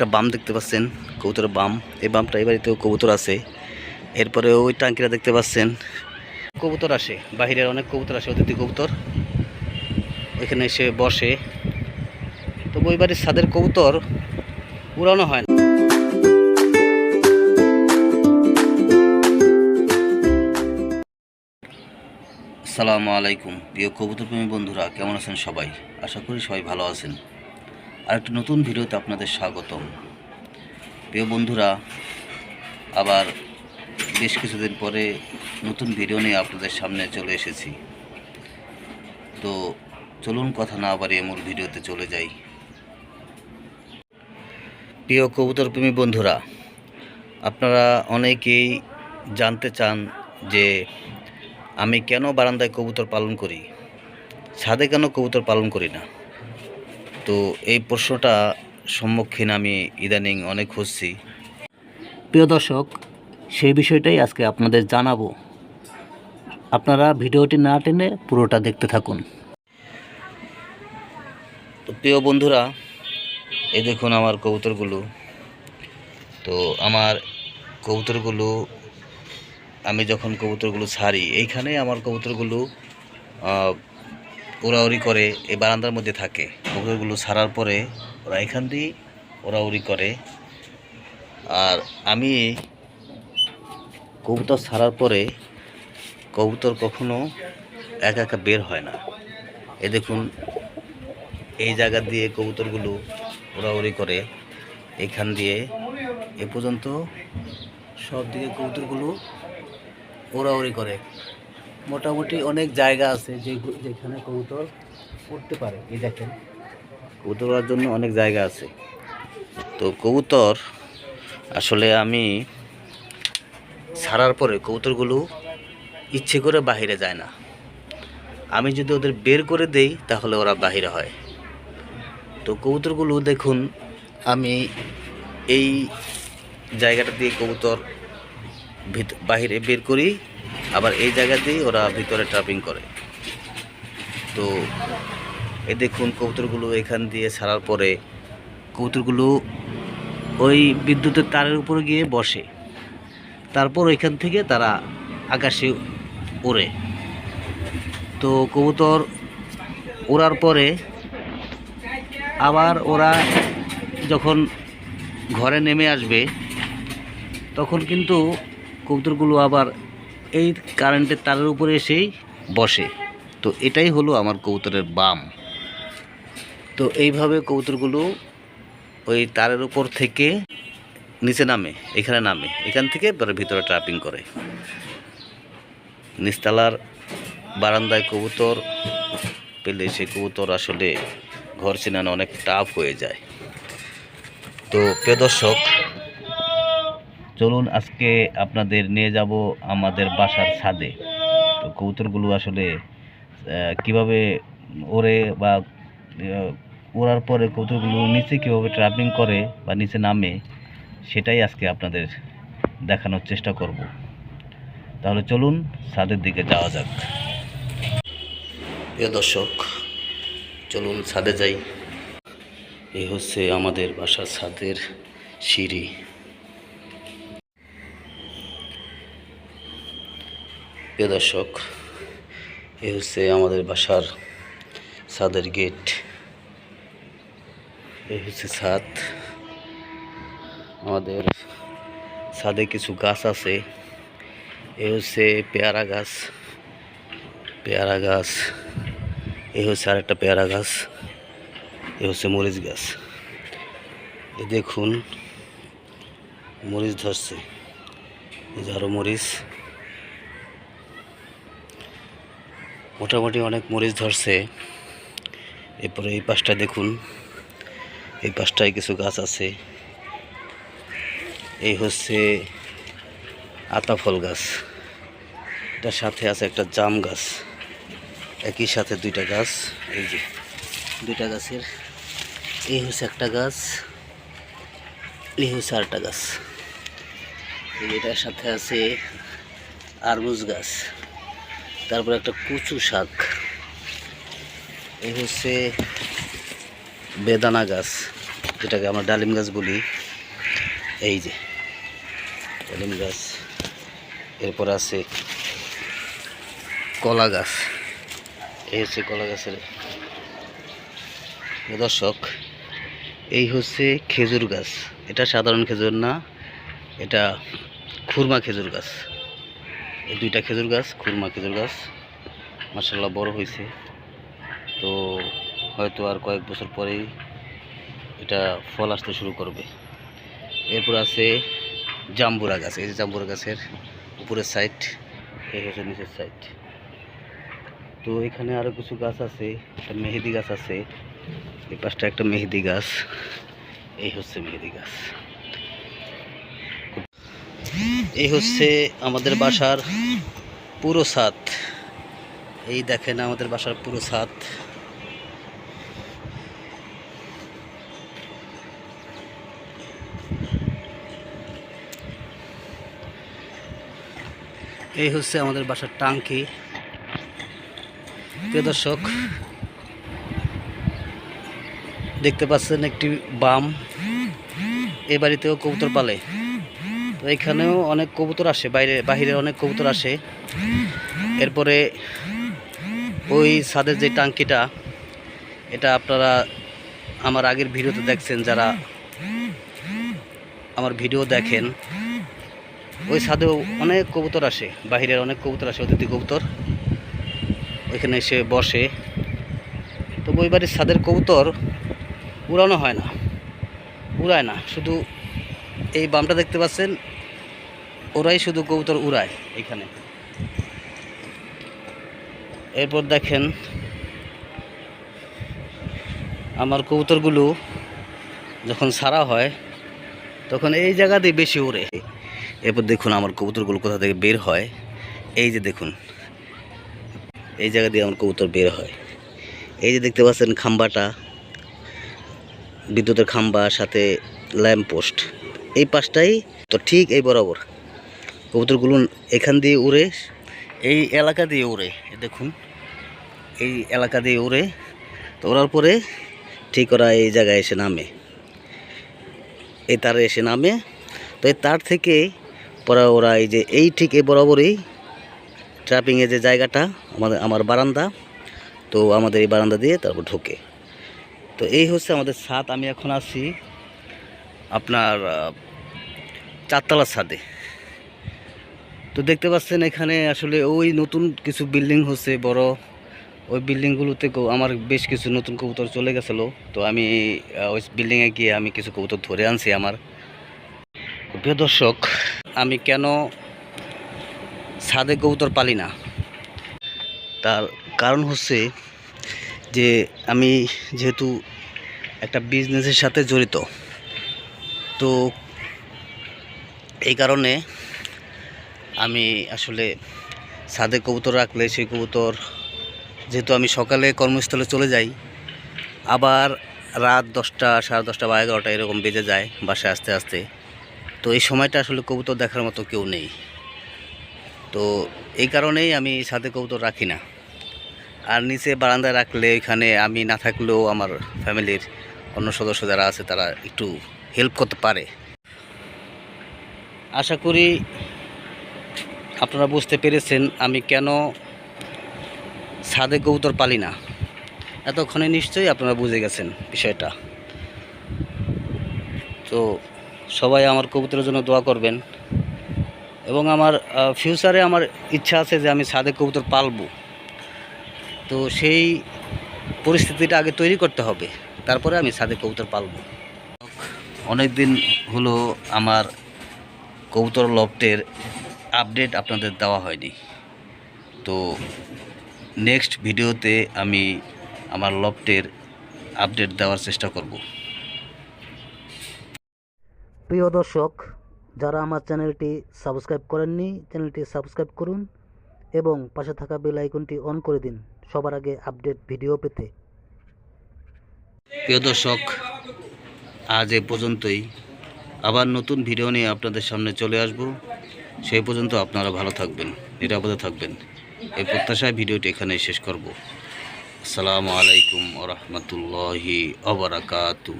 একটা বাম দেখতে পাচ্ছেন কবুতরের বাম। এই বামটা এই বাড়িতেও কবুতর আছে। এরপরে ওই টাঙ্কিরা দেখতে পাচ্ছেন, কবুতর আসে। বাহিরের অনেক কবুতর আসে, অতিথি কবুতর। ওইখানে এসে বসে। তো ওই বাড়ির ছাদের কবুতর উড়ানো হয় না। আসসালামু আলাইকুম। প্রিয় কবুতর কবুতরপ্রেমী বন্ধুরা, কেমন আছেন সবাই? আশা করি সবাই ভালো আছেন। আর একটা নতুন ভিডিওতে আপনাদের স্বাগতম। প্রিয় বন্ধুরা, আবার বেশ কিছুদিন পরে নতুন ভিডিও নিয়ে আপনাদের সামনে চলে এসেছি। তো চলুন কথা না বাড়িয়ে মূল ভিডিওতে চলে যাই। প্রিয় কবুতরপ্রেমী বন্ধুরা, আপনারা অনেকেই জানতে চান যে আমি কেন বারান্দায় কবুতর পালন করি? ছাদে কেন কবুতর পালন করি না? তো এই প্রশ্নটা সম্মুখীন আমি ইদানিং অনেক খুঁজছি প্রিয় দর্শক সেই বিষয়টাই আজকে আপনাদের জানাব। আপনারা ভিডিওটি না টেনে পুরোটা দেখতে থাকুন। তো প্রিয় বন্ধুরা এই দেখুন আমার কবুতরগুলো। তো আমার কবুতরগুলো আমি যখন কবুতরগুলো ছাড়ি এইখানে আমার কবুতরগুলো উড়াউড়ি করে এই বারান্দার মধ্যে থাকে। কবুতরগুলো ছাড়ার পরে ওরা এখান দিয়ে উড়াউড়ি করে। আর আমি কবুতর ছাড়ার পরে কবুতর কখনো একা একা বের হয় না। এ দেখুন, এই জায়গা দিয়ে কবুতরগুলো উড়াউড়ি করে। এখান দিয়ে এ পর্যন্ত সব দিকে কবুতরগুলো ওড়াউড়ি করে। মোটামুটি অনেক জায়গা আছে যে যেখানে কবুতর উঠতে পারে, এই দেখেন। কবুতর জন্য অনেক জায়গা আছে। তো কবুতর, আসলে আমি ছাড়ার পরে কবুতরগুলো ইচ্ছে করে বাইরে যায় না। আমি যদি ওদের বের করে দেই, তাহলে ওরা বাইরে হয়। তো কবুতরগুলো দেখুন, আমি এই জায়গাটা দিয়ে কবুতর বাহিরে বের করি। আবার এই জায়গা দিয়ে ওরা ভিতরে ট্রাপিং করে। তো এ দেখুন কবুতরগুলো এখান দিয়ে ছাড়ার পরে কবুতরগুলো ওই বিদ্যুতের তারের উপরে গিয়ে বসে। তারপর ওইখান থেকে তারা আকাশে ওড়ে। তো কবুতর ওড়ার পরে আবার ওরা যখন ঘরে নেমে আসবে, তখন কিন্তু কবুতরগুলো আবার এই কারেন্টের তারের উপরে এসেই বসে। তো এটাই হলো আমার কবুতরের বাম। তো এইভাবে কবুতরগুলো ওই তারের উপর থেকে নিচে নামে, এখানে নামে। এখান থেকে ভিতরে ট্রাপিং করে। নিস্তালার বারান্দায় কবুতর পেলে সে কবুতর আসলে ঘর চেনানো অনেক টাফ হয়ে যায়। তো প্রিয় দর্শক চলুন আজকে আপনাদের নিয়ে যাব আমাদের বাসার ছাদে। তো কবুতরগুলো আসলে কীভাবে ওড়ে বা ওড়ার পরে কবুতরগুলো নিচে কীভাবে ট্রাভেলিং করে বা নিচে নামে, সেটাই আজকে আপনাদের দেখানোর চেষ্টা করব। তাহলে চলুন ছাদের দিকে যাওয়া যাক। প্রিয় দর্শক, চলুন ছাদে যাই। এই হচ্ছে আমাদের বাসার ছাদের সিঁড়ি। প্রিয় দর্শক এই হচ্ছে আমাদের বাসার ছাদের গেট। এই হচ্ছে ছাদ। আমাদের ছাদে কিছু গাছ আছে। এই হচ্ছে পেয়ারা গাছ। পেয়ারা গাছ। এই হচ্ছে আরেকটা পেয়ারা গাছ। এ হচ্ছে মরিচ গাছ। এ দেখুন, মরিচ ধরছে। এই যে আরও মরিচ। মোটামুটি অনেক মরিচ ধরছে। এরপরে এই পাশটা দেখুন, এই পাশটায় কিছু গাছ আছে। এই হচ্ছে আতা ফল গাছ। এটার সাথে আছে একটা জাম গাছ। একই সাথে দুইটা গাছ। এই যে দুইটা গাছের। এই হচ্ছে একটা গাছ। এই হচ্ছে আরেকটা গাছ। এটার সাথে আছে আরবুজ গাছ। তারপর একটা কুচু শাক। এই হচ্ছে বেদানা গাছ, যেটাকে আমরা ডালিম গাছ বলি। এই যে, ডালিম গাছ। এরপর আছে কলা গাছ। এই হচ্ছে কলা গাছের দর্শক এই হচ্ছে খেজুর গাছ। এটা সাধারণ খেজুর না, এটা খুরমা খেজুর গাছ। এই দুইটা খেজুর গাছ, খুরমা খেজুর গাছ। মাসাল্লাহ বড় হয়েছে। তো হয়তো আর কয়েক বছর পরেই এটা ফল আসতে শুরু করবে। এরপর আছে জাম্বুরা গাছ। এই যে জাম্বুরা গাছের উপরের সাইড এই হচ্ছে নিচের সাইড তো এখানে আরও কিছু গাছ আছে, একটা মেহেদি গাছ আছে। এই পাশটা একটা মেহেদি গাছ। এই হচ্ছে মেহেদি গাছ। এই হচ্ছে আমাদের বাসার পুরো ছাদ। এই দেখেন আমাদের বাসার পুরো ছাদ। এই হচ্ছে আমাদের বাসার টাঙ্কি। প্রিয় দর্শক, দেখতে পাচ্ছেন একটি বাম। এ বাড়িতেও কবুতর পালে। তো এখানেও অনেক কবুতর আসে, বাইরে বাহিরে অনেক কবুতর আসে। এরপরে ওই ছাদের যে টাঙ্কিটা, এটা আপনারা আমার আগের ভিডিওতে দেখছেন, যারা আমার ভিডিও দেখেন, ওই ছাদেও অনেক কবুতর আসে, বাহিরের অনেক কবুতর আসে, অতিথি কবুতর। ওইখানে এসে বসে। তো ওই বাড়ির ছাদের কবুতর উড়ানো হয় না, উড়ায় না। শুধু এই বামটা দেখতে পাচ্ছেন ওরাই শুধু কবুতর উড়ায় এখানে। এরপর দেখেন, আমার কবুতরগুলো যখন সারা হয়, তখন এই জায়গাতেই বেশি উড়ে। এরপর দেখুন আমার কবুতরগুলো কোথা থেকে বের হয়। এই যে দেখুন, এই জায়গা দিয়ে আমার কবুতর বের হয়। এই যে দেখতে পাচ্ছেন খাম্বাটা, বিদ্যুতের খাম্বা, সাথে ল্যাম্প পোস্ট এই পাশটাই তো ঠিক এই বরাবর। কবুতরগুলো এখান দিয়ে উড়ে, এই এলাকা দিয়ে উড়ে দেখুন, এই এলাকা দিয়ে উড়ে, তো ওড়ার পরে ঠিক ওরা এই জায়গায় এসে নামে। এই তারে এসে নামে, তো এই তার থেকে পরে ওরা এই যে, এই ঠিক এই বরাবরই ট্র্যাপিংয়ের যে জায়গাটা, আমাদের, আমার বারান্দা, তো আমাদের এই বারান্দা দিয়ে তারপর ঢোকে। তো এই হচ্ছে আমাদের ছাদ আমি এখন আছি আপনার চারতলা ছাদে। তো দেখতে পাচ্ছেন এখানে আসলে ওই নতুন কিছু বিল্ডিং হচ্ছে, বড়। ওই বিল্ডিংগুলোতে আমার বেশ কিছু নতুন কবুতর চলে গেছিল। তো আমি ওই বিল্ডিংয়ে গিয়ে আমি কিছু কবুতর ধরে আনছি আমার। প্রিয় দর্শক, আমি কেন ছাদে কবুতর পালি না? তার কারণ হচ্ছে যে আমি যেহেতু একটা বিজনেসের সাথে জড়িত, তো এই কারণে আমি আসলে ছাদে কবুতর রাখলে সেই কবুতর, যেহেতু আমি সকালে কর্মস্থলে চলে যাই, আবার রাত দশটা, সাড়ে দশটা বা এগারোটা এরকম বেজে যায় বাসায় আস্তে আস্তে। তো এই সময়টা আসলে কবুতর দেখার মতো কেউ নেই। তো এই কারণেই আমি ছাদে কবুতর রাখি না। আর নিচে বারান্দায় রাখলে এখানে আমি না থাকলেও আমার ফ্যামিলির অন্য সদস্য যারা আছে তারা একটু হেল্প করতে পারে। আশা করি আপনারা বুঝতে পেরেছেন আমি কেন ছাদে কবুতর পালি না। এতক্ষণে নিশ্চয়ই আপনারা বুঝে গেছেন বিষয়টা। তো সবাই আমার কবুতরের জন্য দোয়া করবেন। এবং আমার ফিউচারে আমার ইচ্ছা আছে যে আমি ছাদে কবুতর পালবো। তো সেই পরিস্থিতিটা আগে তৈরি করতে হবে। তারপরে আমি ছাদে কবুতর পালবো। অনেক দিন হলো আমার কবুতর লফটের আপডেট আপনাদের দেওয়া হয়নি। তো নেক্সট ভিডিওতে আমি আমার লফটের আপডেট দেওয়ার চেষ্টা করব। প্রিয় দর্শক যারা আমার চ্যানেলটি সাবস্ক্রাইব করেননি চ্যানেলটি সাবস্ক্রাইব করুন এবং পাশে থাকা বেল আইকনটি অন করে দিন সবার আগে আপডেট ভিডিও পেতে। প্রিয় দর্শক আজ এ পর্যন্তই। আবার নতুন ভিডিও নিয়ে আপনাদের সামনে চলে আসব। সেই পর্যন্ত আপনারা ভালো থাকবেন, নিরাপদে থাকবেন। এই প্রত্যাশায় ভিডিওটি এখানে শেষ করব। আসসালামু আলাইকুম ওরহমতুল্লাহি অবরাকাতু